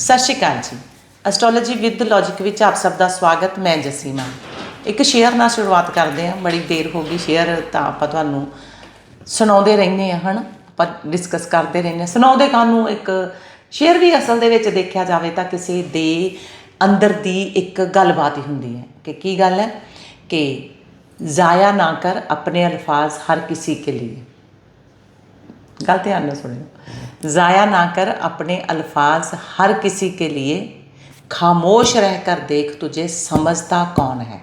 ਸਤਿ ਸ਼੍ਰੀ ਅਕਾਲ ਜੀ। Astrology with logic ਵਿੱਚ ਆਪ ਸਭ ਦਾ ਸਵਾਗਤ, ਮੈਂ ਜਸੀਮਾ। ਇੱਕ ਸ਼ੇਅਰ ਨਾਲ ਸ਼ੁਰੂਆਤ ਕਰਦੇ ਹਾਂ। ਬੜੀ ਦੇਰ ਹੋ ਗਈ ਸ਼ੇਅਰ ਤਾਂ ਆਪਾਂ ਤੁਹਾਨੂੰ ਸੁਣਾਉਂਦੇ ਰਹਿੰਦੇ ਆ ਹਨ? ਆਪਾਂ ਡਿਸਕਸ ਕਰਦੇ ਰਹਿੰਦੇ ਹਾਂ। ਸੁਣਾਉਂਦੇ ਕਾਨੂੰ ਇੱਕ ਸ਼ੇਅਰ ਵੀ ਅਸਲ ਦੇ ਵਿੱਚ ਦੇਖਿਆ ਜਾਵੇ ਤਾਂ ਕਿਸੇ ਦੇ ਅੰਦਰ ਦੀ ਇੱਕ ਗੱਲਬਾਤ ਹੀ ਹੁੰਦੀ ਹੈ। ਕਿ ਕੀ ਗੱਲ ਹੈ? ਕਿ ਜ਼ਾਇਆ ਨਾ ਕਰ, ਆਪਣੇ ਅਲਫਾਜ਼ ਹਰ ਕਿਸੇ ਕੇ ਲਈ ਗੱਲ ਧਿਆਨ ਨਾਲ ਸੁਣਿਓ। ज़ाया ना कर अपने अल्फाज हर किसी के लिए खामोश रहकर देख तुझे समझता कौन है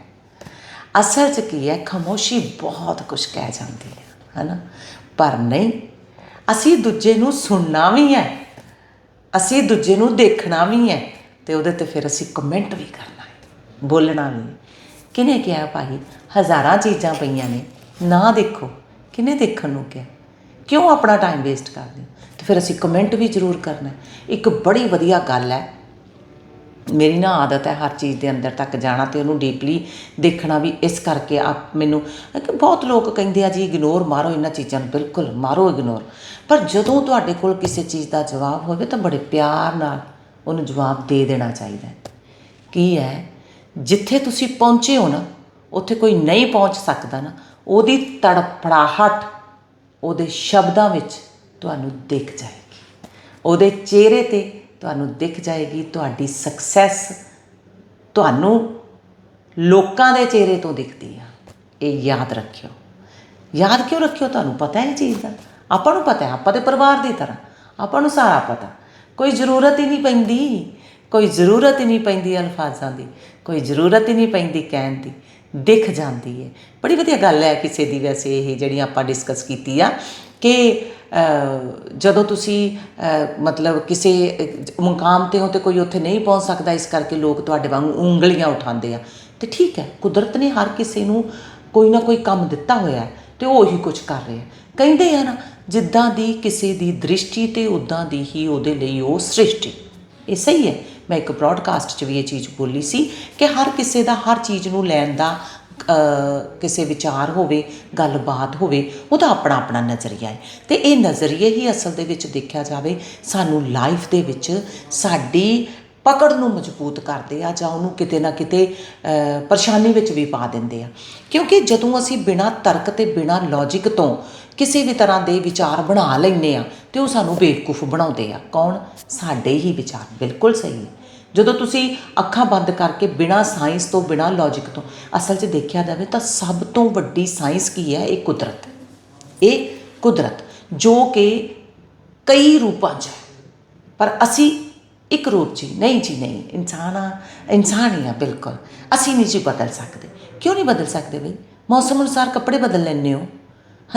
ਅਸਲ 'ਚ ਕੀ ਹੈ ਖਾਮੋਸ਼ੀ ਬਹੁਤ ਕੁਝ ਕਹਿ ਜਾਂਦੀ ਹੈ ਹਨਾ ਪਰ ਨਹੀਂ ਅਸੀਂ ਦੂਜੇ ਨੂੰ ਸੁਣਨਾ ਵੀ ਹੈ ਅਸੀਂ ਦੂਜੇ ਨੂੰ ਦੇਖਣਾ ਵੀ ਹੈ ਤੇ ਉਹਦੇ ਤੇ ਫਿਰ ਅਸੀਂ ਕਮੈਂਟ ਵੀ ਕਰਨਾ ਹੈ ਬੋਲਣਾ ਵੀ ਕਿਨੇ ਕਿਹਾ ਭਾਈ ਹਜ਼ਾਰਾਂ ਚੀਜ਼ਾਂ ਪਈਆਂ ਨੇ ਨਾ ਦੇਖੋ ਕਿਨੇ ਦੇਖਣ ਨੂੰ ਕਿਹਾ ਕਿਉਂ ਆਪਣਾ ਟਾਈਮ ਵੇਸਟ ਕਰਦੇ ਹੋ? ਤੇ ਫਿਰ ਅਸੀਂ ਕਮੈਂਟ ਵੀ ਜ਼ਰੂਰ ਕਰਨਾ ਇੱਕ ਬੜੀ ਵਧੀਆ ਗੱਲ ਹੈ। ਮੇਰੀ ਨਾ ਆਦਤ ਹੈ ਹਰ ਚੀਜ਼ ਦੇ ਅੰਦਰ ਤੱਕ ਜਾਣਾ ਤੇ ਉਹਨੂੰ ਡੀਪਲੀ ਦੇਖਣਾ ਵੀ ਇਸ ਕਰਕੇ ਆਪ ਮੈਨੂੰ ਬਹੁਤ ਲੋਕ ਕਹਿੰਦੇ ਆ ਜੀ ਇਗਨੋਰ ਮਾਰੋ ਇਹਨਾਂ ਚੀਜ਼ਾਂ ਨੂੰ। ਬਿਲਕੁਲ, ਮਾਰੋ ਇਗਨੋਰ ਪਰ ਜਦੋਂ ਤੁਹਾਡੇ ਕੋਲ ਕਿਸੇ ਚੀਜ਼ ਦਾ ਜਵਾਬ ਹੋਵੇ ਤਾਂ ਬੜੇ ਪਿਆਰ ਨਾਲ ਉਹਨੂੰ ਜਵਾਬ ਦੇ ਦੇਣਾ ਚਾਹੀਦਾ ਕੀ ਹੈ? ਜਿੱਥੇ ਤੁਸੀਂ ਪਹੁੰਚੇ ਹੋ ਨਾ, ਉੱਥੇ ਕੋਈ ਨਹੀਂ ਪਹੁੰਚ ਸਕਦਾ ਨਾ, ਉਹਦੀ ਤੜਫੜਾਹਟ ਉਹਦੇ ਸ਼ਬਦਾਂ ਵਿੱਚ ਤੁਹਾਨੂੰ ਦਿਖ ਜਾਏਗੀ। ਉਹਦੇ ਚਿਹਰੇ ਤੇ ਤੁਹਾਨੂੰ ਦਿਖ ਜਾਏਗੀ, ਤੁਹਾਡੀ ਸਕਸੈਸ ਤੁਹਾਨੂੰ ਲੋਕਾਂ ਦੇ ਚਿਹਰੇ ਤੋਂ ਦਿਖਦੀ ਆ। ਇਹ ਯਾਦ ਰੱਖਿਓ। ਯਾਦ ਕਿਉਂ ਰੱਖਿਓ? ਤੁਹਾਨੂੰ ਪਤਾ ਹੈ ਇਹ ਚੀਜ਼ ਦਾ। ਆਪਾਂ ਨੂੰ ਪਤਾ ਹੈ, ਆਪਾਂ ਦੇ ਪਰਿਵਾਰ ਦੀ ਤਰ੍ਹਾਂ। ਆਪਾਂ ਨੂੰ ਸਾਰਾ ਪਤਾ। ਕੋਈ ਜ਼ਰੂਰਤ ਹੀ ਨਹੀਂ ਪੈਂਦੀ। ਕੋਈ ਜ਼ਰੂਰਤ ਹੀ ਨਹੀਂ ਪੈਂਦੀ ਅਲਫਾਜ਼ਾਂ ਦੀ। ਕੋਈ ਜ਼ਰੂਰਤ ਹੀ ਨਹੀਂ ਪੈਂਦੀ ਕਹਿਣ ਦੀ, ਦਿਖ ਜਾਂਦੀ ਹੈ ਬੜੀ ਵਧੀਆ ਗੱਲ ਹੈ ਕਿਸੇ ਦੀ ਵੈਸੇ ਇਹ ਜਿਹੜੀ ਆਪਾਂ ਡਿਸਕਸ ਕੀਤੀ ਆ ਕਿ ਜਦੋਂ ਤੁਸੀਂ ਮਤਲਬ ਕਿਸੇ ਮੁਕਾਮ ਤੇ ਹੋ ਤੇ ਕੋਈ ਉੱਥੇ ਨਹੀਂ ਪਹੁੰਚ ਸਕਦਾ, ਇਸ ਕਰਕੇ ਲੋਕ ਤੁਹਾਡੇ ਵਾਂਗੂ ਉਂਗਲੀਆਂ ਉਠਾਉਂਦੇ ਆ। ਤੇ ਠੀਕ ਹੈ, ਕੁਦਰਤ ਨੇ ਹਰ ਕਿਸੇ ਨੂੰ ਕੋਈ ਨਾ ਕੋਈ ਕੰਮ ਦਿੱਤਾ ਹੋਇਆ ਹੈ ਤੇ ਉਹ ਉਹੀ ਕੁਝ ਕਰ ਰਿਹਾ ਕਹਿੰਦੇ ਆ ਨਾ, ਜਿੱਦਾਂ ਦੀ ਕਿਸੇ ਦੀ ਦ੍ਰਿਸ਼ਟੀ ਤੇ ਉਦਾਂ ਦੀ ਹੀ ਉਹਦੇ ਲਈ ਉਹ ਸ੍ਰਿਸ਼ਟੀ। ਇਹ ਸਹੀ ਹੈ। ਮੈਂ ਇੱਕ ਬ੍ਰੌਡਕਾਸਟ 'ਚ ਵੀ ਇਹ ਚੀਜ਼ ਬੋਲੀ ਸੀ ਕਿ ਹਰ ਕਿਸੇ ਦਾ, ਹਰ ਚੀਜ਼ ਨੂੰ ਲੈਣ ਦਾ ਕਿਸੇ ਵਿਚਾਰ ਹੋਵੇ, ਗੱਲਬਾਤ ਹੋਵੇ, ਉਹਦਾ ਆਪਣਾ ਆਪਣਾ ਨਜ਼ਰੀਆ ਹੈ। ਤੇ ਇਹ ਨਜ਼ਰੀਏ ਹੀ ਅਸਲ ਦੇ ਵਿੱਚ ਦੇਖਿਆ ਜਾਵੇ, ਸਾਨੂੰ ਲਾਈਫ ਦੇ ਵਿੱਚ ਸਾਡੀ ਪਕੜ ਨੂੰ ਮਜ਼ਬੂਤ ਕਰਦੇ ਆ ਜਾਂ ਉਹਨੂੰ ਕਿਤੇ ਨਾ ਕਿਤੇ ਪਰੇਸ਼ਾਨੀ ਵਿੱਚ ਵੀ ਪਾ ਦਿੰਦੇ ਆ। ਕਿਉਂਕਿ ਜਦੋਂ ਅਸੀਂ ਬਿਨਾਂ ਤਰਕ ਤੇ ਬਿਨਾਂ ਲੌਜੀਕ ਤੋਂ ਕਿਸੇ ਵੀ ਤਰ੍ਹਾਂ ਦੇ ਵਿਚਾਰ ਬਣਾ ਲੈਂਦੇ ਆ ਤੇ ਉਹ ਸਾਨੂੰ ਬੇਵਕੂਫ ਬਣਾਉਂਦੇ ਆ? ਕੌਣ? ਸਾਡੇ ਹੀ ਵਿਚਾਰ। ਬਿਲਕੁਲ ਸਹੀ ਹੈ। ਜਦੋਂ ਤੁਸੀਂ ਅੱਖਾਂ ਬੰਦ ਕਰਕੇ ਬਿਨਾਂ ਸਾਇੰਸ ਤੋਂ ਬਿਨਾਂ ਲੌਜੀਕ ਤੋਂ ਅਸਲ 'ਚ ਦੇਖਿਆ ਜਾਵੇ ਤਾਂ ਸਭ ਤੋਂ ਵੱਡੀ ਸਾਇੰਸ ਕੀ ਹੈ? ਇਹ ਕੁਦਰਤ ਇਹ ਕੁਦਰਤ ਜੋ ਕਿ ਕਈ ਰੂਪਾਂ 'ਚ ਹੈ। ਪਰ ਅਸੀਂ ਇੱਕ ਰੂਪ 'ਚ ਹੀ, ਨਹੀਂ ਜੀ ਨਹੀਂ। ਇਨਸਾਨ ਆ ਇਨਸਾਨ ਹੀ ਆ ਬਿਲਕੁਲ। ਅਸੀਂ ਨਹੀਂ ਜੀ ਬਦਲ ਸਕਦੇ। ਕਿਉਂ ਨਹੀਂ ਬਦਲ ਸਕਦੇ ਬਈ? ਮੌਸਮ ਅਨੁਸਾਰ ਕੱਪੜੇ ਬਦਲ ਲੈਂਦੇ ਹੋ।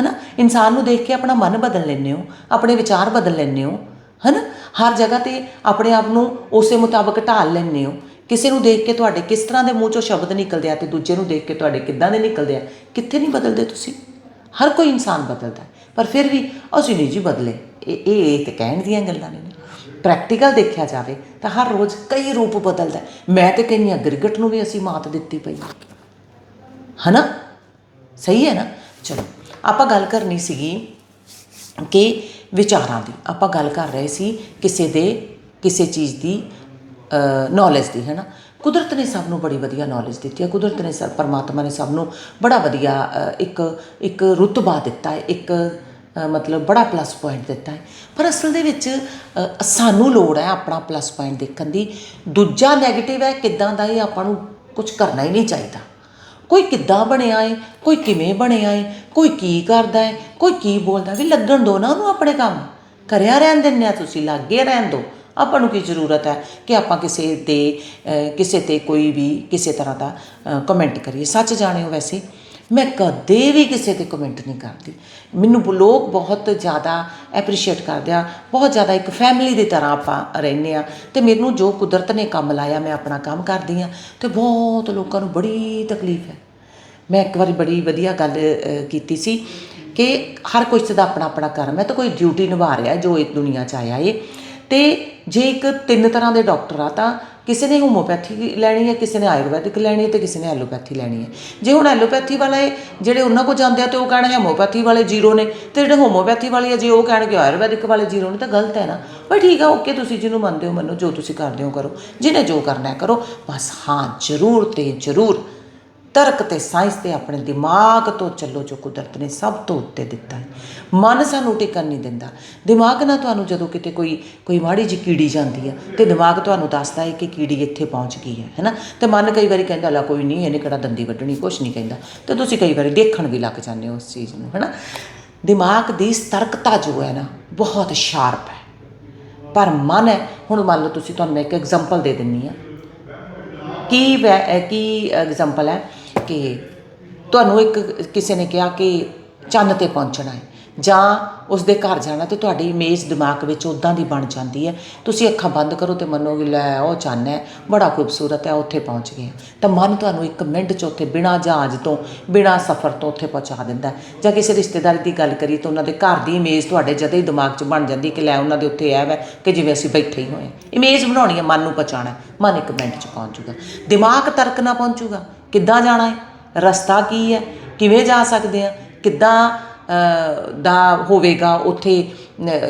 ਹਨਾ? ਇਨਸਾਨ ਨੂੰ ਦੇਖ ਕੇ ਆਪਣਾ ਮਨ ਬਦਲ ਲੈਂਦੇ ਹੋ, ਆਪਣੇ ਵਿਚਾਰ ਬਦਲ ਲੈਂਦੇ ਹੋ, ਹਨਾ? ਹਰ ਜਗ੍ਹਾ ਤੇ ਆਪਣੇ ਆਪ ਨੂੰ ਉਸੇ ਮੁਤਾਬਕ ਢਾਲ ਲੈਂਦੇ ਹੋ। ਕਿਸੇ ਨੂੰ ਦੇਖ ਕੇ ਤੁਹਾਡੇ ਕਿਸ ਤਰ੍ਹਾਂ ਦੇ ਮੂੰਹ ਚੋਂ ਸ਼ਬਦ ਨਿਕਲਦੇ ਆ ਤੇ ਦੂਜੇ ਨੂੰ ਦੇਖ ਕੇ ਤੁਹਾਡੇ ਕਿੱਦਾਂ ਦੇ ਨਿਕਲਦੇ ਆ, ਕਿੱਥੇ ਨਹੀਂ ਬਦਲਦੇ ਤੁਸੀਂ? ਹਰ ਕੋਈ ਇਨਸਾਨ ਬਦਲਦਾ ਪਰ ਫਿਰ ਵੀ ਅਸੀਂ ਨਹੀਂ ਜੀ ਬਦਲੇ। ਇਹ ਇਹ ਇਹ ਤੇ ਕਹਿਣ ਦੀਆਂ ਗੱਲਾਂ ਨੇ ਪ੍ਰੈਕਟੀਕਲ ਦੇਖਿਆ ਜਾਵੇ ਤਾਂ ਹਰ ਰੋਜ਼ ਕਈ ਰੂਪ ਬਦਲਦਾ ਮੈਂ ਤੇ ਕਹਿੰਦੀ ਹਾਂ, ਗਿਰਗਟ ਨੂੰ ਵੀ ਅਸੀਂ ਮਾਤ ਦਿੱਤੀ ਪਈ ਹੈ। ਹਨਾ? ਸਹੀ ਹੈ ਨਾ? ਚਲੋ। ਆਪਾਂ ਗੱਲ ਕਰਨੀ ਸੀਗੀ ਕਿ ਵਿਚਾਰਾਂ ਦੀ, ਆਪਾਂ ਗੱਲ ਕਰ ਰਹੇ ਸੀ ਕਿਸੇ ਦੇ, ਕਿਸੇ ਚੀਜ਼ ਦੀ ਨੌਲੇਜ ਦੀ ਹੈ ਨਾ ਕੁਦਰਤ ਨੇ ਸਭ ਨੂੰ ਬੜੀ ਵਧੀਆ ਨੌਲੇਜ ਦਿੱਤੀ ਹੈ। ਕੁਦਰਤ ਨੇ ਸਭ, ਪਰਮਾਤਮਾ ਨੇ ਸਭ ਨੂੰ ਬੜਾ ਵਧੀਆ ਇੱਕ ਇੱਕ ਰੁਤਬਾ ਦਿੱਤਾ ਹੈ, ਇੱਕ ਮਤਲਬ ਬੜਾ ਪਲੱਸ ਪੁਆਇੰਟ ਦਿੱਤਾ ਹੈ। ਪਰ ਅਸਲ ਦੇ ਵਿੱਚ ਸਾਨੂੰ ਲੋੜ ਹੈ ਆਪਣਾ ਪਲੱਸ ਪੁਆਇੰਟ ਦੇਖਣ ਦੀ। ਦੂਜਾ 네ਗੇਟਿਵ ਹੈ, ਕਿਦਾਂ ਦਾ ਇਹ ਆਪਾਂ ਨੂੰ ਕੁਝ ਕਰਨਾ ਹੀ ਨਹੀਂ ਚਾਹੀਦਾ। ਕੋਈ ਕਿੱਦਾਂ ਬਣਿਆ ਏ? ਕੋਈ ਕਿਵੇਂ ਬਣਿਆ ਏ? ਕੋਈ ਕੀ ਕਰਦਾ ਏ? ਕੋਈ ਕੀ ਬੋਲਦਾ? ਵੀ ਲੱਗਣ ਦੋ ਨਾ ਉਹਨੂੰ ਆਪਣੇ ਕੰਮ। ਕਰਿਆ ਰਹਿਣ ਦਿੰਦੇ ਆ ਤੁਸੀਂ, ਲੱਗੇ ਰਹਿਣ ਦੋ। ਆਪਾਂ ਨੂੰ ਕੀ ਜ਼ਰੂਰਤ ਹੈ ਕਿ ਆਪਾਂ ਕਿਸੇ 'ਤੇ ਕਿਸੇ ਤੇ ਕੋਈ ਵੀ, ਕਿਸੇ ਤਰ੍ਹਾਂ ਦਾ ਕਮੈਂਟ ਕਰੀਏ। ਸੱਚ ਜਾਣਿਓ ਵੈਸੇ। ਮੈਂ ਕਦੇ ਵੀ ਕਿਸੇ ਤੇ ਕਮੈਂਟ ਨਹੀਂ ਕਰਦੀ। ਮੈਨੂੰ ਲੋਕ ਬਹੁਤ ਜ਼ਿਆਦਾ ਐਪਰੀਸ਼ੀਏਟ ਕਰਦੇ ਆ। ਬਹੁਤ ਜ਼ਿਆਦਾ ਇੱਕ ਫੈਮਿਲੀ ਦੀ ਤਰ੍ਹਾਂ ਆਪਾਂ ਰਹਿੰਦੇ ਆ। ਤੇ ਮੈਨੂੰ ਜੋ ਕੁਦਰਤ ਨੇ ਕੰਮ ਲਾਇਆ, ਮੈਂ ਆਪਣਾ ਕੰਮ ਕਰਦੀ ਆ। ਤੇ ਬਹੁਤ ਲੋਕਾਂ ਨੂੰ ਬੜੀ ਤਕਲੀਫ ਹੈ। ਮੈਂ ਇੱਕ ਵਾਰੀ ਬੜੀ ਵਧੀਆ ਗੱਲ ਕੀਤੀ ਸੀ ਕਿ ਹਰ ਕੋਈ ਦਾ ਆਪਣਾ ਆਪਣਾ ਕਰਮ ਹੈ। ਤਾਂ ਕੋਈ ਡਿਊਟੀ ਨਿਭਾ ਰਿਹਾ ਜੋ ਇਸ ਦੁਨੀਆ 'ਚ ਆਇਆ ਏ। ਤੇ ਜੇ ਇੱਕ ਤਿੰਨ ਤਰ੍ਹਾਂ ਦੇ ਡਾਕਟਰ ਆ, ਤਾਂ ਕਿਸੇ ਨੇ ਹੋਮੋਪੈਥੀ ਲੈਣੀ ਹੈ, ਕਿਸੇ ਨੇ ਆਯੁਰਵੈਦਿਕ ਲੈਣੀ ਹੈ ਤੇ ਕਿਸੇ ਨੇ ਐਲੋਪੈਥੀ ਲੈਣੀ ਹੈ। ਜੇ ਹੁਣ ਐਲੋਪੈਥੀ ਵਾਲੇ ਜਿਹੜੇ ਉਹਨਾਂ ਕੋ ਜਾਂਦੇ ਆ ਤੇ ਉਹ ਕਹਿਣਗੇ ਹੋਮੋਪੈਥੀ ਵਾਲੇ ਜ਼ੀਰੋ ਨੇ, ਤੇ ਜਿਹੜੇ ਹੋਮੋਪੈਥੀ ਵਾਲੇ ਆ ਜੇ ਉਹ ਕਹਿਣਗੇ ਆਯੁਰਵੈਦਿਕ ਵਾਲੇ ਜ਼ੀਰੋ ਨੇ ਤਾਂ ਗਲਤ ਹੈ ਨਾ। ਪਰ ਠੀਕ ਆ ਓਕੇ ਤੁਸੀਂ ਜਿਹਨੂੰ ਮੰਨਦੇ ਹੋ ਮੰਨੋ, ਜੋ ਤੁਸੀਂ ਕਰਦੇ ਹੋ ਕਰੋ, ਜਿਹਨੇ ਜੋ ਕਰਨਾ ਹੈ ਕਰੋ। ਬਸ ਹਾਂ, ਜ਼ਰੂਰ ਤੇ ਜ਼ਰੂਰ ਤਰਕ ਤੇ ਸਾਇੰਸ ਤੇ ਆਪਣੇ ਦਿਮਾਗ ਤੋਂ ਚੱਲੋ ਜੋ ਕੁਦਰਤ ਨੇ ਸਭ ਤੋਂ ਉੱਤੇ ਦਿੱਤਾ ਹੈ। ਮਨ ਸਾਨੂੰ ਟਿਕਣ ਨਹੀਂ ਦਿੰਦਾ। ਦਿਮਾਗ ਨਾਲ ਤੁਹਾਨੂੰ ਜਦੋਂ ਕਿਤੇ ਕੋਈ ਕੋਈ ਮਾੜੀ ਜਿਹੀ ਕੀੜੀ ਜਾਂਦੀ ਆ, ਤੇ ਦਿਮਾਗ ਤੁਹਾਨੂੰ ਦੱਸਦਾ ਹੈ ਕਿ ਕੀੜੀ ਇੱਥੇ ਪਹੁੰਚ ਗਈ ਹੈ ਹੈਨਾ ਤੇ ਮਨ ਕਈ ਵਾਰੀ ਕਹਿੰਦਾ, ਲਾ ਕੋਈ ਨਹੀਂ, ਇਹਨੇ ਕਿਹੜਾ ਦੰਦੀ ਵੱਢਣੀ, ਕੁਛ ਨਹੀਂ ਕਹਿੰਦਾ। ਤੇ ਤੁਸੀਂ ਕਈ ਵਾਰੀ ਦੇਖਣ ਵੀ ਲੱਗ ਜਾਂਦੇ ਹੋ ਉਸ ਚੀਜ਼ ਨੂੰ ਹੈਨਾ ਦਿਮਾਗ ਦੀ ਸਤਰਕਤਾ ਜੋ ਹੈ ਨਾ, ਬਹੁਤ ਸ਼ਾਰਪ ਹੈ। ਪਰ ਮਨ ਹੈ, ਹੁਣ ਮੰਨ ਲਓ ਤੁਸੀਂ ਤੁਹਾਨੂੰ ਮੈਂ ਇੱਕ ਐਗਜ਼ਾਮਪਲ ਦੇ ਦਿੰਨੀ ਆ। ਕੀ ਵੈ- ਕੀ ਐਗਜ਼ਾਮਪਲ ਹੈ? ਕਿ ਤੁਹਾਨੂੰ ਇੱਕ ਕਿਸੇ ਨੇ ਕਿਹਾ ਕਿ ਚੰਨ ਤੇ ਪਹੁੰਚਣਾ ਹੈ, ਜਾਂ ਉਸ ਦੇ ਘਰ ਜਾਣਾ ਤੇ ਤੁਹਾਡੀ ਇਮੇਜ ਦਿਮਾਗ ਵਿੱਚ ਉਦਾਂ ਦੀ ਬਣ ਜਾਂਦੀ ਹੈ, ਤੁਸੀਂ ਅੱਖਾਂ ਬੰਦ ਕਰੋ ਤੇ ਮੰਨੋਗੇ ਲੈ, ਉਹ ਚੰਨ ਹੈ, ਬੜਾ ਖੂਬਸੂਰਤ ਹੈ, ਉੱਥੇ ਪਹੁੰਚ ਗਏ ਤਾਂ ਮਨ ਤੁਹਾਨੂੰ ਇੱਕ ਮਿੰਟ 'ਚ ਉੱਥੇ ਬਿਨਾਂ ਜਹਾਜ਼ ਤੋਂ, ਬਿਨਾਂ ਸਫ਼ਰ ਤੋਂ ਉੱਥੇ ਪਹੁੰਚਾ ਦਿੰਦਾ ਜਾਂ ਕਿਸੇ ਰਿਸ਼ਤੇਦਾਰੀ ਦੀ ਗੱਲ ਕਰੀ ਤਾਂ ਉਹਨਾਂ ਦੇ ਘਰ ਦੀ ਇਮੇਜ ਤੁਹਾਡੇ ਜਦੇ ਹੀ ਦਿਮਾਗ 'ਚ ਬਣ ਜਾਂਦੀ ਕਿ ਲੈ, ਉਹਨਾਂ ਦੇ ਉੱਥੇ ਇਹ ਹੈ ਕਿ ਜਿਵੇਂ ਅਸੀਂ ਬੈਠੇ ਹੀ ਹੋਏ ਇਮੇਜ ਬਣਾਉਣੀ ਹੈ, ਮਨ ਨੂੰ ਪਹੁੰਚਾਉਣਾ ਮਨ ਇੱਕ ਮਿੰਟ 'ਚ ਪਹੁੰਚੂਗਾ ਦਿਮਾਗ ਤਰਕ ਨਾ ਪਹੁੰਚੂਗਾ। ਕਿੱਦਾਂ ਜਾਣਾ ਹੈ? ਰਸਤਾ ਕੀ ਹੈ? ਕਿਵੇਂ ਜਾ ਸਕਦੇ ਹਾਂ? ਕਿੱਦਾਂ ਦਾ ਹੋਵੇਗਾ? ਉੱਥੇ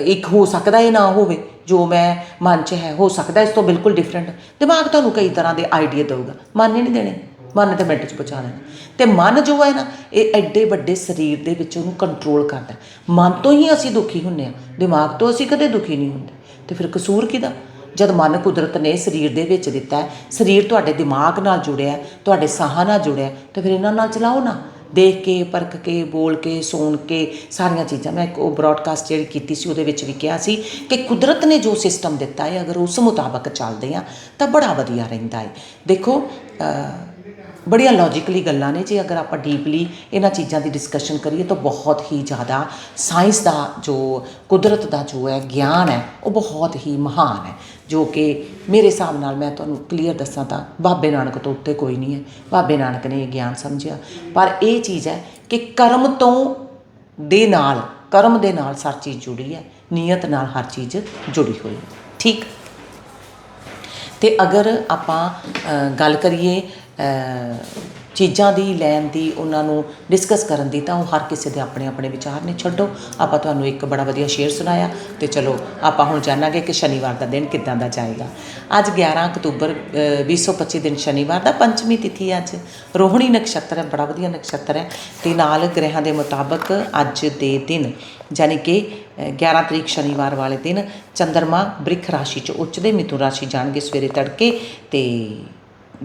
ਇੱਕ ਹੋ ਸਕਦਾ ਹੈ ਨਾ ਹੋਵੇ? ਜੋ ਮੈਂ ਮਨ 'ਚ ਹੈ, ਹੋ ਸਕਦਾ ਇਸ ਤੋਂ ਬਿਲਕੁਲ ਡਿਫਰੈਂਟ ਦਿਮਾਗ ਤੁਹਾਨੂੰ ਕਈ ਤਰ੍ਹਾਂ ਦੇ ਆਈਡੀਆ ਦੇਊਗਾ। ਮਨ ਹੀ ਨਹੀਂ ਦੇਣੇ। ਮਨ ਤੇ ਮਿੰਟ 'ਚ ਪਹੁੰਚਾ ਦੇਣਾ ਤੇ ਮਨ ਜੋ ਹੈ ਨਾ, ਇਹ ਐਡੇ ਵੱਡੇ ਸਰੀਰ ਦੇ ਵਿੱਚ ਉਹਨੂੰ ਕੰਟਰੋਲ ਕਰਦਾ ਮਨ ਤੋਂ ਹੀ ਅਸੀਂ ਦੁਖੀ ਹੁੰਨੇ ਆ ਦਿਮਾਗ ਤੋਂ ਅਸੀਂ ਕਦੇ ਦੁਖੀ ਨਹੀਂ ਹੁੰਦੇ। ਤੇ ਫਿਰ ਕਸੂਰ ਕਿਹਦਾ? ਜਦ ਮਨ ਕੁਦਰਤ ਨੇ ਸਰੀਰ ਦੇ ਵਿੱਚ ਦਿੱਤਾ ਸਰੀਰ ਤੁਹਾਡੇ ਦਿਮਾਗ ਨਾਲ ਜੁੜਿਆ ਤੁਹਾਡੇ ਸਾਹ ਨਾਲ ਜੁੜਿਆ ਤਾਂ ਫਿਰ ਇਹਨਾਂ ਨਾਲ ਚਲਾਓ ਨਾ। ਦੇਖ ਕੇ, ਪਰਖ ਕੇ, ਬੋਲ ਕੇ, ਸੁਣ ਕੇ, ਸਾਰੀਆਂ ਚੀਜ਼ਾਂ। ਮੈਂ ਇੱਕ ਉਹ ਬ੍ਰੌਡਕਾਸਟ ਜਿਹੜੀ ਕੀਤੀ ਸੀ, ਉਹਦੇ ਵਿੱਚ ਵੀ ਕਿਹਾ ਸੀ ਕਿ ਕੁਦਰਤ ਨੇ ਜੋ ਸਿਸਟਮ ਦਿੱਤਾ ਹੈ, ਅਗਰ ਉਸ ਮੁਤਾਬਕ ਚੱਲਦੇ ਆ ਤਾਂ ਬੜਾ ਵਧੀਆ ਰਹਿੰਦਾ ਹੈ। ਦੇਖੋ ਬੜੀਆਂ ਲੌਜੀਕਲੀ ਗੱਲਾਂ ਨੇ। ਜੇ ਅਗਰ ਆਪਾਂ ਡੀਪਲੀ ਇਹਨਾਂ ਚੀਜ਼ਾਂ ਦੀ ਡਿਸਕਸ਼ਨ ਕਰੀਏ, ਤਾਂ ਬਹੁਤ ਹੀ ਜ਼ਿਆਦਾ ਸਾਇੰਸ ਦਾ ਜੋ ਕੁਦਰਤ ਦਾ ਜੋ ਹੈ, ਗਿਆਨ ਹੈ, ਉਹ ਬਹੁਤ ਹੀ ਮਹਾਨ ਹੈ। ਜੋ ਕਿ ਮੇਰੇ ਹਿਸਾਬ ਨਾਲ ਮੈਂ ਤੁਹਾਨੂੰ ਕਲੀਅਰ ਦੱਸਾਂ ਤਾਂ ਬਾਬੇ ਨਾਨਕ ਤੋਂ ਉੱਤੇ ਕੋਈ ਨਹੀਂ ਹੈ। ਬਾਬੇ ਨਾਨਕ ਨੇ ਇਹ ਗਿਆਨ ਸਮਝਿਆ। ਪਰ ਇਹ ਚੀਜ਼ ਹੈ ਕਿ ਕਰਮ ਤੋਂ ਦੇ ਨਾਲ, ਕਰਮ ਦੇ ਨਾਲ ਸਾਰੀ ਚੀਜ਼ ਜੁੜੀ ਹੈ। ਨੀਅਤ ਨਾਲ ਹਰ ਚੀਜ਼ ਜੁੜੀ ਹੋਈ ਹੈ। ਠੀਕ? ਤੇ ਅਗਰ ਆਪਾਂ ਗੱਲ ਕਰੀਏ ਚੀਜ਼ਾਂ ਦੀ ਲੈਣ ਦੀ ਉਹਨਾਂ ਨੂੰ ਡਿਸਕਸ ਕਰਨ ਦੀ ਤਾਂ ਉਹ ਹਰ ਕਿਸੇ ਦੇ ਆਪਣੇ ਆਪਣੇ ਵਿਚਾਰ ਨੇ। ਛੱਡੋ ਆਪਾਂ ਤੁਹਾਨੂੰ ਇੱਕ ਬੜਾ ਵਧੀਆ ਸ਼ੇਅਰ ਸੁਣਾਇਆ ਤੇ ਚਲੋ ਆਪਾਂ ਹੁਣ ਜਾਣਾਂਗੇ ਕਿ ਸ਼ਨੀਵਾਰ ਦਾ ਦਿਨ ਕਿੱਦਾਂ ਦਾ ਜਾਏਗਾ। ਅੱਜ 11 ਅਕਤੂਬਰ ਅ, 2025 ਦਿਨ ਸ਼ਨੀਵਾਰ ਦਾ ਪੰਚਮੀ ਤਿਥੀ ਹੈ ਅੱਜ। ਰੋਹਣੀ ਨਕਸ਼ਤਰ ਹੈ ਬੜਾ ਵਧੀਆ ਨਕਸ਼ਤਰ ਹੈ। ਤੇ ਨਾਲ ਗ੍ਰਹਿਾਂ ਦੇ ਮੁਤਾਬਕ ਅੱਜ ਦੇ ਦਿਨ ਯਾਨੀ ਕਿ ਅ, 11 ਤਰੀਕ ਸ਼ਨੀਵਾਰ ਵਾਲੇ ਦਿਨ ਚੰਦਰਮਾ ਬ੍ਰਿਖ ਰਾਸ਼ੀ ਚ ਉੱਚਦੇ ਮਿਥੁਨ ਰਾਸ਼ੀ ਜਾਣਗੇ ਸਵੇਰੇ ਤੜਕੇ ਤੇ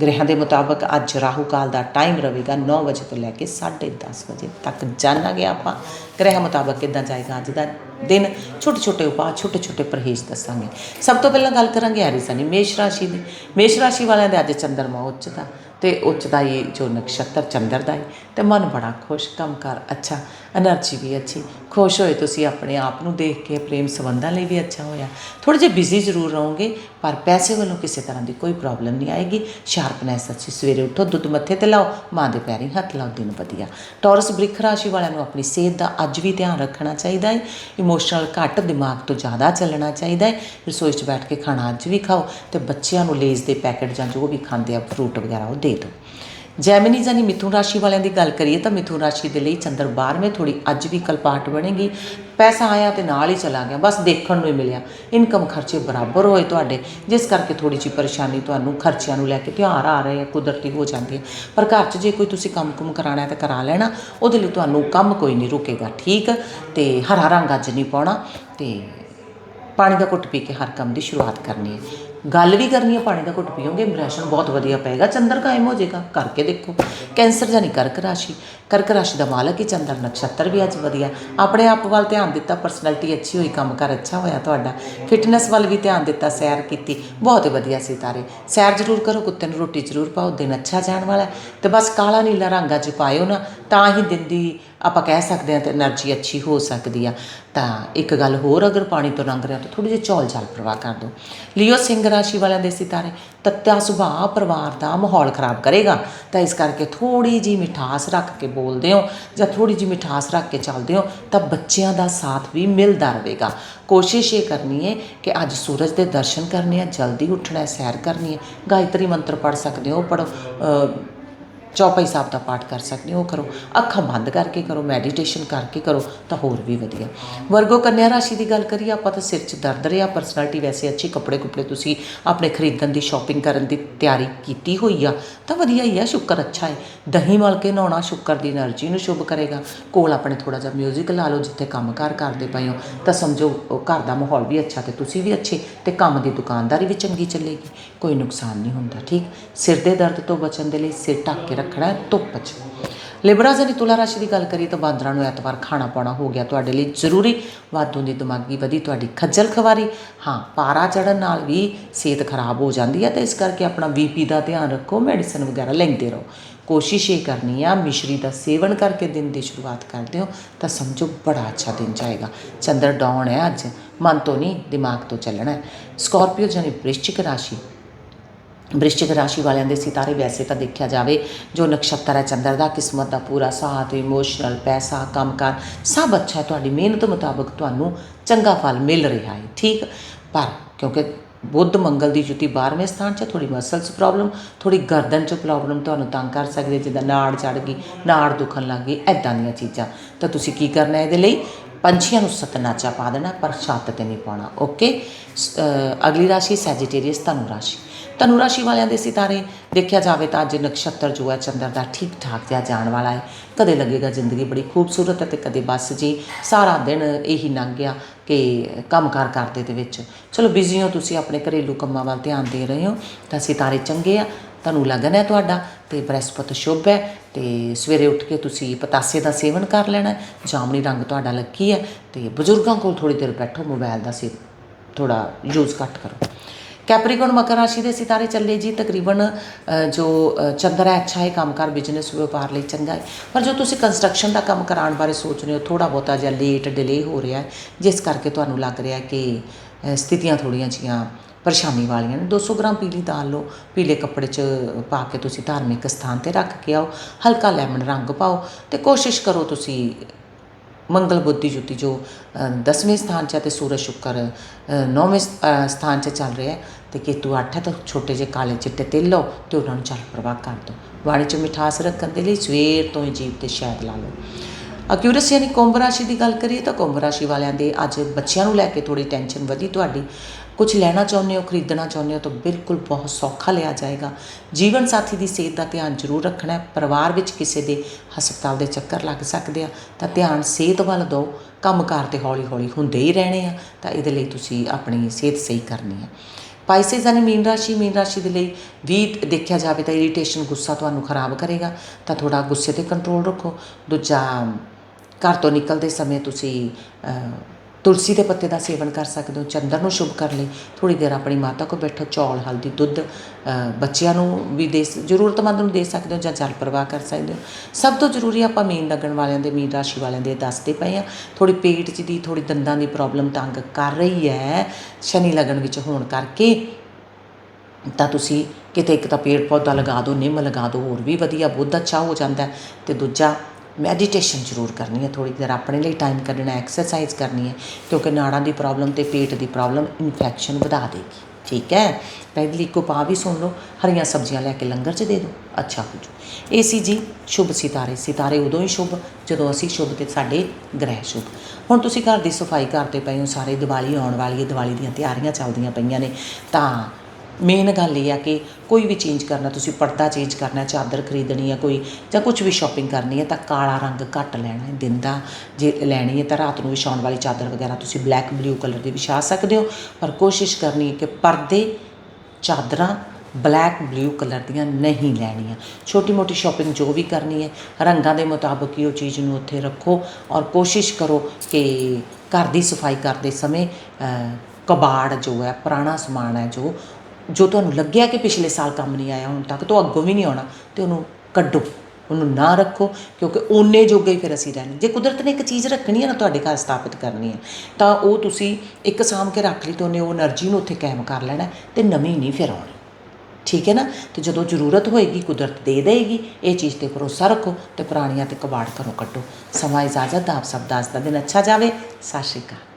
ਗ੍ਰਹਿਆਂ ਦੇ ਮੁਤਾਬਕ ਅੱਜ ਰਾਹੂ ਕਾਲ ਦਾ ਟਾਈਮ ਰਹੇਗਾ 9 ਵਜੇ ਤੋਂ ਲੈ ਕੇ 10:30 ਵਜੇ ਤੱਕ। ਜਾਣਾਂਗੇ ਆਪਾਂ ਗ੍ਰਹਿ ਮੁਤਾਬਕ ਕਿੱਦਾਂ ਜਾਏਗਾ ਅੱਜ ਦਾ ਦਿਨ। ਛੋਟੇ ਛੋਟੇ ਉਪਾਅ ਛੋਟੇ ਛੋਟੇ ਪਰਹੇਜ਼ ਦੱਸਾਂਗੇ। ਸਭ ਤੋਂ ਪਹਿਲਾਂ ਗੱਲ ਕਰਾਂਗੇ ਹਰੀ ਐਰੀਸਨੀ ਮੇਸ਼ ਰਾਸ਼ੀ ਦੀ। ਮੇਸ਼ ਰਾਸ਼ੀ ਵਾਲਿਆਂ ਦੇ ਅੱਜ ਚੰਦਰਮਾ ਉੱਚ ਦਾ ਤੇ ਉੱਚ ਦਾ ਇਹ ਜੋ ਨਕਸ਼ਤਰ ਚੰਦਰ ਦਾ ਹੈ ਤੇ ਮਨ ਬੜਾ ਖੁਸ਼, ਕੰਮ ਕਰ ਅੱਛਾ એનર્ਜੀ ਵੀ ਅੱਛੀ। ਖੁਸ਼ ਹੋਏ ਤੁਸੀਂ ਆਪਣੇ ਆਪ ਨੂੰ ਦੇਖ ਕੇ, ਪ੍ਰੇਮ ਸੰਬੰਧਾਂ ਲਈ ਵੀ ਅੱਛਾ ਹੋਇਆ। ਥੋੜੇ ਜਿਹਾ ਬਿਜ਼ੀ ਜ਼ਰੂਰ ਰਹੋਗੇ, ਪਰ ਪੈਸੇ ਵੱਲੋਂ ਕਿਸੇ ਤਰ੍ਹਾਂ ਦੀ ਕੋਈ ਪ੍ਰੋਬਲਮ ਨਹੀਂ ਆਏਗੀ। ਸ਼ਾਰਪਨੈਸ ਅੱਛੀ, ਸਵੇਰੇ ਉੱਠੋ, ਦੁੱਧ ਮੱਥੇ ਤੇ ਲਾਓ, ਮਾਂ ਦੇ ਪੈਰੀਂ ਹੱਥ ਲਾਓ, ਦਿਨ ਵਧੀਆ। ਟੌਰਸ ਬ੍ਰਿਖ ਰਾਸ਼ੀ ਵਾਲਿਆਂ ਨੂੰ ਆਪਣੀ ਸਿਹਤ ਦਾ ਅੱਜ ਵੀ ਧਿਆਨ ਰੱਖਣਾ ਚਾਹੀਦਾ ਹੈ ਇਮੋਸ਼ਨਲ ਘੱਟ, ਦਿਮਾਗ ਤੋਂ ਜ਼ਿਆਦਾ ਚੱਲਣਾ ਚਾਹੀਦਾ ਹੈ ਰਸੋਈ 'ਚ ਬੈਠ ਕੇ ਖਾਣਾ ਅੱਜ ਵੀ ਖਾਓ ਤੇ ਬੱਚਿਆਂ ਨੂੰ ਲੇਜ਼ ਦੇ ਪੈਕੇਟ ਜਾਂ ਜੋ ਵੀ ਖਾਂਦੇ ਆ ਫਰੂਟ ਵਗੈਰਾ ਉਹ ਦੇ ਦਿਓ। ਜੈਮਨੀ ਜਾਨੀ ਮਿਥੁਨ ਰਾਸ਼ੀ ਵਾਲਿਆਂ ਦੀ ਗੱਲ ਕਰੀਏ ਤਾਂ ਮਿਥੁਨ ਰਾਸ਼ੀ ਦੇ ਲਈ ਚੰਦਰ 12ਵੇਂ ਥੋੜੀ ਅੱਜ ਵੀ ਕਲਪਾਟ ਬਣੇਗੀ। ਪੈਸਾ ਆਇਆ ਤੇ ਨਾਲ ਹੀ ਚਲਾ ਗਿਆ, ਬਸ ਦੇਖਣ ਨੂੰ ਹੀ ਮਿਲਿਆ। ਇਨਕਮ ਖਰਚੇ ਬਰਾਬਰ ਹੋਏ ਤੁਹਾਡੇ, ਜਿਸ ਕਰਕੇ ਥੋੜੀ ਜਿਹੀ ਪਰੇਸ਼ਾਨੀ ਤੁਹਾਨੂੰ ਖਰਚਿਆਂ ਨੂੰ ਲੈ ਕੇ ਤਿਉਹਾਰ ਆ ਰਹੇ ਆ, ਕੁਦਰਤੀ ਹੋ ਜਾਂਦੇ ਆ। ਪਰ ਘਰ 'ਚ ਜੇ ਕੋਈ ਤੁਸੀਂ ਕੰਮ ਕੁਮ ਕਰਾਣਾ ਹੈ ਤਾਂ ਕਰਾ ਲੈਣਾ, ਉਹਦੇ ਲਈ ਤੁਹਾਨੂੰ ਕੰਮ ਕੋਈ ਨਹੀਂ ਰੁਕੇਗਾ, ਠੀਕ? ਤੇ ਹਰਾ ਰੰਗ ਅੱਜ ਨਹੀਂ ਪਾਉਣਾ, ਤੇ ਪਾਣੀ ਦਾ ਘੁੱਟ ਪੀ ਕੇ ਹਰ ਕੰਮ ਦੀ ਸ਼ੁਰੂਆਤ ਕਰਨੀ ਹੈ। ਗੱਲ ਵੀ ਕਰਨੀ ਹੈ ਪਾਣੀ ਦਾ ਘੁੱਟ ਪੀਓਗੇ ਇੰਪ੍ਰੈਸ਼ਨ ਬਹੁਤ ਵਧੀਆ ਪਏਗਾ। ਚੰਦਰ ਕਾਇਮ ਹੋ ਜਾਏਗਾ, ਕਰਕੇ ਦੇਖੋ। ਕੈਂਸਰ ਜਾਨੀ ਕਰਕ ਰਾਸ਼ੀ। ਕਰਕ ਰਾਸ਼ੀ ਦਾ ਮਾਲਕ ਹੀ ਚੰਦਰ, ਨਕਸ਼ਤਰ ਵੀ ਅੱਜ ਵਧੀਆ। ਆਪਣੇ ਆਪ ਵੱਲ ਧਿਆਨ ਦਿੱਤਾ ਪਰਸਨੈਲਿਟੀ ਅੱਛੀ ਹੋਈ, ਕੰਮ ਕਰ ਅੱਛਾ ਹੋਇਆ ਤੁਹਾਡਾ। ਫਿਟਨੈਸ ਵੱਲ ਵੀ ਧਿਆਨ ਦਿੱਤਾ, ਸੈਰ ਕੀਤੀ। ਬਹੁਤ ਹੀ ਵਧੀਆ ਸੀ ਤਾਰੇ। ਸੈਰ ਜ਼ਰੂਰ ਕਰੋ, ਕੁੱਤੇ ਨੂੰ ਰੋਟੀ ਜ਼ਰੂਰ ਪਾਓ, ਦਿਨ ਅੱਛਾ ਜਾਣ ਵਾਲਾ ਹੈ। ਤੇ ਬਸ ਕਾਲਾ ਨੀਲਾ ਰੰਗ ਅੱਜ ਪਾਇਓ ਨਾ। ਤਾਂ ਹੀ ਦਿਨ ਦੀ ਆਪਾਂ ਕਹਿ ਸਕਦੇ ਹਾਂ ਤੇ એનર્ਜੀ ਅੱਛੀ ਹੋ ਸਕਦੀ ਆ। ਤਾਂ ਇੱਕ ਗੱਲ ਹੋਰ ਅਗਰ ਪਾਣੀ ਤੋਂ ਰੰਗ ਰਿਹਾ ਤਾਂ ਥੋੜੀ ਜਿਹੀ ਚੌਲ ਚਾਲ ਪ੍ਰਵਾਹ ਕਰ ਦਿਓ। ਲਿਓ ਸਿੰਘ ਰਾਸ਼ੀ ਵਾਲਿਆਂ ਦੇ ਸਿਤਾਰੇ ਤੱਤਾ ਸੁਭਾਅ ਪਰਿਵਾਰ ਦਾ ਮਾਹੌਲ ਖਰਾਬ ਕਰੇਗਾ। ਤਾਂ ਇਸ ਕਰਕੇ ਥੋੜੀ ਜੀ ਮਿਠਾਸ ਰੱਖ ਕੇ ਬੋਲਦੇ ਹੋ ਜਾਂ ਥੋੜੀ ਜੀ ਮਿਠਾਸ ਰੱਖ ਕੇ ਚੱਲਦੇ ਹੋ ਤਾਂ ਬੱਚਿਆਂ ਦਾ ਸਾਥ ਵੀ ਮਿਲਦਾ ਰਹੇਗਾ। ਕੋਸ਼ਿਸ਼ ਇਹ ਕਰਨੀ ਹੈ ਕਿ ਅੱਜ ਸੂਰਜ ਦੇ ਦਰਸ਼ਨ ਕਰਨੇ ਆ, ਜਲਦੀ ਉੱਠਣਾ ਹੈ, ਸੈਰ ਕਰਨੀ ਹੈ। ਗਾਇਤਰੀ ਮੰਤਰ ਪੜ੍ਹ ਸਕਦੇ ਹੋ ਪੜੋ ਚੌਪਾਈ ਸਾਹਿਬ ਦਾ ਪਾਠ ਕਰ ਸਕਦੇ ਹੋ ਕਰੋ। ਅੱਖਾਂ ਬੰਦ ਕਰਕੇ ਕਰੋ ਮੈਡੀਟੇਸ਼ਨ ਕਰਕੇ ਕਰੋ, ਤਾਂ ਹੋਰ ਵੀ ਵਧੀਆ। ਵਰਗੋ ਕੰਨਿਆ ਰਾਸ਼ੀ ਦੀ ਗੱਲ ਕਰੀਏ, ਆਪਾਂ ਤਾਂ ਸਿਰ 'ਚ ਦਰਦ ਰਿਹਾ ਪਰਸਨੈਲਿਟੀ ਵੈਸੇ ਅੱਛੀ ਕੱਪੜੇ ਕੁਪੜੇ ਤੁਸੀਂ ਆਪਣੇ ਖਰੀਦਣ ਦੀ ਸ਼ਾਪਿੰਗ ਕਰਨ ਦੀ ਤਿਆਰੀ ਕੀਤੀ ਹੋਈ ਆ, ਤਾਂ ਵਧੀਆ ਹੀ ਆ, ਸ਼ੁਕਰ ਅੱਛਾ ਹੈ ਦਹੀਂ ਮਲ ਕੇ ਨਹਾਉਣਾ ਸ਼ੁਕਰ ਦੀ એનર્ਜੀ ਨੂੰ ਸ਼ੁਭ ਕਰੇਗਾ। ਕੋਲ ਆਪਣੇ ਥੋੜਾ ਜਿਹਾ 뮤직 ਲਾ ਲਓ, ਜਿੱਥੇ ਕੰਮ ਕੰਮਕਾਰ ਕਰਦੇ ਪਏ ਹੋ, ਤਾਂ ਸਮਝੋ ਘਰ ਦਾ ਮਾਹੌਲ ਵੀ ਅੱਛਾ ਤੇ ਤੁਸੀਂ ਵੀ ਅੱਛੇ, ਤੇ ਕੰਮ ਦੀ ਦੁਕਾਨਦਾਰੀ ਵੀ ਚੰਗੀ ਚੱਲੇਗੀ। ਕੋਈ ਨੁਕਸਾਨ ਨਹੀਂ ਹੁੰਦਾ, ਠੀਕ? ਸਿਰ ਦੇ ਦਰਦ ਤੋਂ ਬਚਣ ਦੇ ਲਈ ਸਿਰ ਢੱਕ ਕੇ ਰੱਖਣਾ ਹੈ ਧੁੱਪ 'ਚ। ਲਿਬਰਾ ਜਾਨੀ ਤੁਲਾ ਰਾਸ਼ੀ ਦੀ ਗੱਲ ਕਰੀਏ ਤਾਂ ਬਾਂਦਰਾਂ ਨੂੰ ਐਤਵਾਰ ਖਾਣਾ ਪਾਉਣਾ ਹੋ ਗਿਆ। ਤੁਹਾਡੇ ਲਈ ਜ਼ਰੂਰੀ ਵਾਧੂ ਦੀ ਦਿਮਾਗੀ ਵਧੀ, ਤੁਹਾਡੀ ਖੱਜਲ ਖਵਾਰੀ ਹਾਂ, ਪਾਰਾ ਚੜਨ ਨਾਲ ਵੀ ਸਿਹਤ ਖਰਾਬ ਹੋ ਜਾਂਦੀ ਹੈ ਤਾਂ ਇਸ ਕਰਕੇ ਆਪਣਾ ਬੀਪੀ ਦਾ ਧਿਆਨ ਰੱਖੋ, ਮੈਡੀਸਨ ਵਗੈਰਾ ਲੈਂਦੇ ਰਹੋ। ਕੋਸ਼ਿਸ਼ ਇਹ ਕਰਨੀ ਆ, ਮਿਸ਼ਰੀ ਦਾ ਸੇਵਨ ਕਰਕੇ ਦਿਨ ਦੀ ਸ਼ੁਰੂਆਤ ਕਰਦੇ ਹੋ ਤਾਂ ਸਮਝੋ ਬੜਾ ਅੱਛਾ ਦਿਨ ਜਾਏਗਾ। ਚੰਦਰ ਡਾਉਣ ਹੈ ਅੱਜ, ਮਨ ਤੋਂ ਨਹੀਂ, ਦਿਮਾਗ ਤੋਂ ਚੱਲਣਾ ਹੈ। ਸਕਾਰਪੀਓ ਜਾਨੀ ਵ੍ਰਿਸ਼ਚਿਕ ਰਾਸ਼ੀ ਵ੍ਰਿਸ਼ਚਿਕ ਰਾਸ਼ੀ ਵਾਲਿਆਂ ਦੇ ਸਿਤਾਰੇ ਵੈਸੇ ਤਾਂ ਦੇਖਿਆ ਜਾਵੇ, ਜੋ ਨਕਸ਼ਤਰ ਹੈ, ਚੰਦਰ ਦਾ ਕਿਸਮਤ ਦਾ ਪੂਰਾ ਸਾਥ ਇਮੋਸ਼ਨਲ ਪੈਸਾ, ਕੰਮਕਾਰ, ਸਭ ਅੱਛਾ ਹੈ। ਤੁਹਾਡੀ ਮਿਹਨਤ ਮੁਤਾਬਕ ਤੁਹਾਨੂੰ ਚੰਗਾ ਫਲ ਮਿਲ ਰਿਹਾ ਹੈ, ਠੀਕ? ਪਰ ਕਿਉਂਕਿ ਬੁੱਧ ਮੰਗਲ ਦੀ ਜੁਤੀ 12ਵੇਂ ਸਥਾਨ 'ਚ ਥੋੜੀ ਮਸਲਸ ਪ੍ਰੋਬਲਮ ਥੋੜੀ ਗਰਦਨ 'ਚ ਪ੍ਰੋਬਲਮ ਤੁਹਾਨੂੰ ਤੰਗ ਕਰ ਸਕਦੇ, ਜਿੱਦਾਂ ਨਾੜ ਚੜ ਗਈ, ਨਾੜ ਦੁਖਣ ਲੱਗ ਗਈ ਐਦਾਂ ਦੀਆਂ ਚੀਜ਼ਾਂ। ਤਾਂ ਤੁਸੀਂ ਕੀ ਕਰਨਾ ਇਹਦੇ ਲਈ? ਪੰਛੀਆਂ ਨੂੰ ਸਤਨਾਚਾ ਪਾ ਦੇਣਾ, ਪਰ ਛੱਤ ਤੇ ਨਹੀਂ ਪਾਉਣਾ ਓਕੇ ਸ- ਅਗਲੀ ਰਾਸ਼ੀ ਸੈਜੀਟੇਰੀਅਸ ਧਨੁ ਰਾਸ਼ੀ। ਧਨੁ ਰਾਸ਼ੀ ਵਾਲਿਆਂ ਦੇ ਸਿਤਾਰੇ ਦੇਖਿਆ ਜਾਵੇ ਤਾਂ ਅੱਜ ਨਕਸ਼ਤਰ ਜੋ ਹੈ ਚੰਦਰ ਦਾ ਠੀਕ ਠਾਕ ਜਿਹਾ ਜਾਣ ਵਾਲਾ ਹੈ। ਕਦੇ ਲੱਗੇਗਾ ਜ਼ਿੰਦਗੀ ਬੜੀ ਖੂਬਸੂਰਤ ਹੈ ਤੇ ਕਦੇ ਬਸ ਜੀ ਸਾਰਾ ਦਿਨ ਇਹੀ ਲੰਘ ਗਿਆ ਕਿ ਕੰਮਕਾਰ ਕਰਦੇ ਦੇ ਵਿੱਚ। ਚਲੋ ਬਿਜ਼ੀ ਹੋ, ਤੁਸੀਂ ਆਪਣੇ ਘਰੇਲੂ ਕੰਮਾਂ ਵੱਲ ਧਿਆਨ ਦੇ ਰਹੇ ਹੋ, ਤਾਂ ਸਿਤਾਰੇ ਚੰਗੇ ਆ ਤੁਹਾਨੂੰ ਲਗਨ ਹੈ ਤੁਹਾਡਾ ਤੇ ਬ੍ਰਹਸਪਤ ਸ਼ੁਭ ਹੈ ਤੇ ਸਵੇਰੇ ਉੱਠ ਕੇ ਤੁਸੀਂ ਪਤਾਸੇ ਦਾ ਸੇਵਨ ਕਰ ਲੈਣਾ ਜਾਮਣੀ ਰੰਗ ਤੁਹਾਡਾ ਲੱਕੀ ਹੈ ਤੇ ਬਜ਼ੁਰਗਾਂ ਕੋਲ ਥੋੜੀ ਦੇਰ ਬੈਠੋ ਮੋਬਾਈਲ ਦਾ ਸੇ ਥੋੜਾ ਯੂਜ਼ ਘੱਟ ਕਰੋ। ਕੈਪਰੀਕਨ ਮਕਰ ਰਾਸ਼ੀ ਦੇ ਸਿਤਾਰੇ ਚੱਲੇ ਜੀ, ਤਕਰੀਬਨ ਜੋ ਚੰਦਰ ਹੈ, ਅੱਛਾ ਹੈ, ਕੰਮਕਾਰ, ਬਿਜ਼ਨਸ, ਵਪਾਰ ਲਈ ਚੰਗਾ ਹੈ। ਪਰ ਜੋ ਤੁਸੀਂ ਕੰਸਟਰਕਸ਼ਨ ਦਾ ਕੰਮ ਕਰਾਉਣ ਬਾਰੇ ਸੋਚ ਰਹੇ ਹੋ ਥੋੜਾ ਬਹੁਤਾ ਜਿਹਾ ਲੇਟ ਡਿਲੇ ਹੋ ਰਿਹਾ ਹੈ, ਜਿਸ ਕਰਕੇ ਤੁਹਾਨੂੰ ਲੱਗ ਰਿਹਾ ਕਿ ਸਥਿਤੀਆਂ ਥੋੜੀਆਂ ਜੀਆਂ ਪਰੇਸ਼ਾਨੀ ਵਾਲੀਆਂ ਨੇ। 200 ਗ੍ਰਾਮ ਪੀਲੀ ਦਾਲ ਲਓ, ਪੀਲੇ ਕੱਪੜੇ 'ਚ ਪਾ ਕੇ ਤੁਸੀਂ ਧਾਰਮਿਕ ਸਥਾਨ ਤੇ ਰੱਖ ਕੇ ਆਓ, ਹਲਕਾ ਲੈਮਨ ਰੰਗ ਪਾਓ ਤੇ ਕੋਸ਼ਿਸ਼ ਕਰੋ ਤੁਸੀਂ ਮੰਗਲ ਬੁੱਧੀ ਜੁਤੀ ਜੋ ਅ, ਦਸਵੇਂ ਸਥਾਨ 'ਚ ਹੈ ਤੇ ਸੂਰਜ ਸ਼ੁਕਰ ਅ, ਨੌਵੇਂ ਸਥਾਨ 'ਚ ਚੱਲ ਰਿਹਾ ਅਤੇ ਕੇਤੂ ਅੱਠ ਹੈ ਤਾਂ ਛੋਟੇ ਜਿਹੇ ਕਾਲੇ ਚਿੱਟੇ ਤਿਲ ਲਓ ਅਤੇ ਉਹਨਾਂ ਨੂੰ ਚੱਲ ਪ੍ਰਵਾਹ ਕਰ ਦਿਓ। ਵਾਣੀ 'ਚ ਮਿਠਾਸ ਰੱਖਣ ਦੇ ਲਈ ਸਵੇਰ ਤੋਂ ਹੀ ਜੀਵ ਤੇ ਸ਼ਹਿਦ ਲਾ ਲਓ। ਅਕਿਊਰਸ ਯਾਨੀ ਕੁੰਭ ਰਾਸ਼ੀ ਦੀ ਗੱਲ ਕਰੀਏ ਤਾਂ ਕੁੰਭ ਰਾਸ਼ੀ ਵਾਲਿਆਂ ਦੇ ਅੱਜ ਬੱਚਿਆਂ ਨੂੰ ਲੈ ਕੇ ਥੋੜੀ ਟੈਨਸ਼ਨ ਵਧੀ ਤੁਹਾਡੀ। ਕੁਝ ਲੈਣਾ ਚਾਹੁੰਦੇ ਹੋ, ਖਰੀਦਣਾ ਚਾਹੁੰਦੇ ਹੋ ਤਾਂ ਬਿਲਕੁਲ ਬਹੁਤ ਸੌਖਾ ਲਿਆ ਜਾਏਗਾ। ਜੀਵਨ ਸਾਥੀ ਦੀ ਸਿਹਤ ਦਾ ਧਿਆਨ ਜ਼ਰੂਰ ਰੱਖਣਾ ਹੈ। ਪਰਿਵਾਰ ਵਿੱਚ ਕਿਸੇ ਦੇ ਹਸਪਤਾਲ ਦੇ ਚੱਕਰ ਲੱਗ ਸਕਦੇ ਆ। ਤਾਂ ਧਿਆਨ ਸਿਹਤ ਵੱਲ ਦਿਓ ਕੰਮਕਾਰ ਤੇ ਹੌਲੀ ਹੌਲੀ ਹੁੰਦੇ ਹੀ ਰਹਿਣੇ ਆ। ਤਾਂ ਇਹਦੇ ਲਈ ਤੁਸੀਂ ਆਪਣੀ ਸਿਹਤ ਸਹੀ ਕਰਨੀ ਹੈ ਪਾਈਸੇਸ ਯਾਨੀ ਮੀਨ ਰਾਸ਼ੀ ਮੀਨ ਰਾਸ਼ੀ ਦੇ ਲਈ ਵੀ ਦੇਖਿਆ ਜਾਵੇ ਤਾਂ ਇਰੀਟੇਸ਼ਨ ਗੁੱਸਾ ਤੁਹਾਨੂੰ ਖਰਾਬ ਕਰੇਗਾ। ਤਾਂ ਥੋੜਾ ਗੁੱਸੇ ਤੇ ਕੰਟਰੋਲ ਰੱਖੋ। ਦੂਜਾ, ਘਰ ਤੋਂ ਨਿਕਲਦੇ ਸਮੇਂ ਤੁਸੀਂ ਅ, ਤੁਲਸੀ ਦੇ ਪੱਤੇ ਦਾ ਸੇਵਨ ਕਰ ਸਕਦੇ ਹੋ ਚੰਦਰ ਨੂੰ ਸ਼ੁਭ ਕਰ ਲਈ। ਥੋੜ੍ਹੀ ਦੇਰ ਆਪਣੀ ਮਾਤਾ ਕੋਲ ਬੈਠੋ ਚੌਲ ਹਲਦੀ ਦੁੱਧ ਬੱਚਿਆਂ ਨੂੰ ਵੀ ਦੇ ਸ- ਜ਼ਰੂਰਤਮੰਦ ਨੂੰ ਦੇ ਸਕਦੇ ਹੋ ਜਾਂ ਜਲ ਪ੍ਰਵਾਹ ਕਰ ਸਕਦੇ ਹੋ। ਸਭ ਤੋਂ ਜ਼ਰੂਰੀ ਆਪਾਂ ਮੀਨ ਲੱਗਣ ਵਾਲਿਆਂ ਦੇ ਮੀਨ ਰਾਸ਼ੀ ਵਾਲਿਆਂ ਦੇ ਦੱਸਦੇ ਪਏ ਆ ਥੋੜੀ ਪੇਟ 'ਚ ਦੀ ਥੋੜੀ ਦੰਦਾਂ ਦੀ ਪ੍ਰੋਬਲਮ ਤੰਗ ਕਰ ਰਹੀ ਹੈ। ਸ਼ਨੀ ਲਗਨ ਵਿੱਚ ਹੋਣ ਕਰਕੇ ਤਾਂ ਤੁਸੀਂ ਕਿਤੇ ਇੱਕ ਤਾਂ ਪੇੜ ਪੌਦਾ ਲਗਾ ਦਿਓ ਨਿੰਮ ਲਗਾ ਦਿਓ ਹੋਰ ਵੀ ਵਧੀਆ ਬੁੱਧ ਅੱਛਾ ਹੋ ਜਾਂਦਾ ਹੈ। ਤੇ ਦੂਜਾ ਮੈਡੀਟੇਸ਼ਨ ਜ਼ਰੂਰ ਕਰਨੀ ਹੈ ਥੋੜੀ ਦੇਰ ਆਪਣੇ ਲਈ ਟਾਈਮ ਕੱਢਣਾ ਐਕਸਰਸਾਈਜ਼ ਕਰਨੀ ਹੈ, ਕਿਉਂਕਿ ਨਾੜਾਂ ਦੀ ਪ੍ਰੋਬਲਮ ਤੇ ਪੇਟ ਦੀ ਪ੍ਰੋਬਲਮ ਇਨਫੈਕਸ਼ਨ ਵਧਾ ਦੇਗੀ। ਠੀਕ ਹੈ? ਤਾਂ ਇਹਦੇ ਲਈ ਇੱਕੋ ਪਾ ਵੀ ਸੁਣ ਲਓ, ਹਰੀਆਂ ਸਬਜ਼ੀਆਂ ਲੈ ਕੇ ਲੰਗਰ 'ਚ ਦੇ ਦਿਓ, ਅੱਛਾ ਹੋ ਜੂ ਇਹ ਸੀ ਜੀ ਸ਼ੁਭ ਸਿਤਾਰੇ ਸਿਤਾਰੇ ਉਦੋਂ ਹੀ ਸ਼ੁਭ, ਜਦੋਂ ਅਸੀਂ ਸ਼ੁਭ ਤੇ ਸਾਡੇ ਗ੍ਰਹਿ ਸ਼ੁਭ। ਹੁਣ ਤੁਸੀਂ ਘਰ ਦੀ ਸਫ਼ਾਈ ਕਰਦੇ ਪਏ ਹੋ, ਸਾਰੇ ਦੀਵਾਲੀ ਆਉਣ ਵਾਲੀ ਹੈ, ਦੀਵਾਲੀ ਦੀਆਂ ਤਿਆਰੀਆਂ ਚੱਲਦੀਆਂ ਪਈਆਂ ਨੇ, ਤਾਂ ਮੇਨ ਗੱਲ ਇਹ ਆ ਕਿ ਕੋਈ ਵੀ ਚੇਂਜ ਕਰਨਾ, ਤੁਸੀਂ ਪਰਦਾ ਚੇਂਜ ਕਰਨਾ, ਚਾਦਰ ਖਰੀਦਣੀ ਹੈ ਕੋਈ ਜਾਂ ਕੁਝ ਵੀ ਸ਼ਾਪਿੰਗ ਕਰਨੀ ਹੈ ਤਾਂ ਕਾਲਾ ਰੰਗ ਘੱਟ ਲੈਣਾ ਹੈ ਦਿਨ ਦਾ। ਜੇ ਲੈਣੀ ਹੈ ਤਾਂ ਰਾਤ ਨੂੰ ਵਿਛਾਉਣ ਵਾਲੀ ਚਾਦਰ ਵਗੈਰਾ ਤੁਸੀਂ ਬਲੈਕ ਬਲੂ ਕਲਰ ਦੀ ਵਿਛਾ ਸਕਦੇ ਹੋ। ਪਰ ਕੋਸ਼ਿਸ਼ ਕਰਨੀ ਹੈ ਕਿ ਪਰਦੇ, ਚਾਦਰਾਂ ਬਲੈਕ ਬਲੂ ਕਲਰ ਦੀਆਂ ਨਹੀਂ ਲੈਣੀਆਂ। ਛੋਟੀ ਮੋਟੀ ਸ਼ਾਪਿੰਗ ਜੋ ਵੀ ਕਰਨੀ ਹੈ ਰੰਗਾਂ ਦੇ ਮੁਤਾਬਕ ਹੀ ਉਹ ਚੀਜ਼ ਨੂੰ ਉੱਥੇ ਰੱਖੋ ਔਰ ਕੋਸ਼ਿਸ਼ ਕਰੋ ਕਿ ਘਰ ਦੀ ਸਫ਼ਾਈ ਕਰਦੇ ਸਮੇਂ ਕਬਾੜ ਜੋ ਹੈ, ਪੁਰਾਣਾ ਸਮਾਨ ਹੈ ਜੋ ਜੋ ਤੁਹਾਨੂੰ ਲੱਗਿਆ ਕਿ ਪਿਛਲੇ ਸਾਲ ਕੰਮ ਨਹੀਂ ਆਇਆ ਹੁਣ ਤੱਕ, ਤੋਂ ਅੱਗੋਂ ਵੀ ਨਹੀਂ ਆਉਣਾ, ਤੇ ਉਹਨੂੰ ਕੱਢੋ, ਉਹਨੂੰ ਨਾ ਰੱਖੋ, ਕਿਉਂਕਿ ਉਹਨੇ ਜੋਗੇ ਹੀ ਫਿਰ ਅਸੀਂ ਰਹਿਣਾ। ਜੇ ਕੁਦਰਤ ਨੇ ਇੱਕ ਚੀਜ਼ ਰੱਖਣੀ ਹੈ ਨਾ ਤੁਹਾਡੇ ਘਰ ਸਥਾਪਿਤ ਕਰਨੀ ਹੈ ਤਾਂ ਉਹ ਤੁਸੀਂ ਇੱਕ ਸਾਮ ਕੇ ਰੱਖ ਲਈ ਤਾਂ ਉਹਨੇ ਉਹ એનર્ਜੀ ਨੂੰ ਉੱਥੇ ਕਾਇਮ ਕਰ ਲੈਣਾ ਤੇ ਨਵੀਂ ਨਹੀਂ ਫਿਰ ਆਉਣੀ। ਠੀਕ ਹੈ ਨਾ? ਤੇ ਜਦੋਂ ਜ਼ਰੂਰਤ ਹੋਏਗੀ, ਕੁਦਰਤ ਦੇ ਦੇਗੀ ਇਹ ਚੀਜ਼ ਤੇ ਭਰੋਸਾ ਰੱਖੋ ਤੇ ਪੁਰਾਣੀਆਂ ਤੇ ਕਬਾੜ ਕਰੋ ਕੱਢੋ। ਸਮਾਂ ਇਜਾਜ਼ਤ ਦਾ ਆਪ ਸਭ ਦਾ ਅੱਜ ਦਾ ਦਿਨ ਅੱਛਾ ਜਾਵੇ। ਸਤਿ ਸ਼੍ਰੀ ਅਕਾਲ।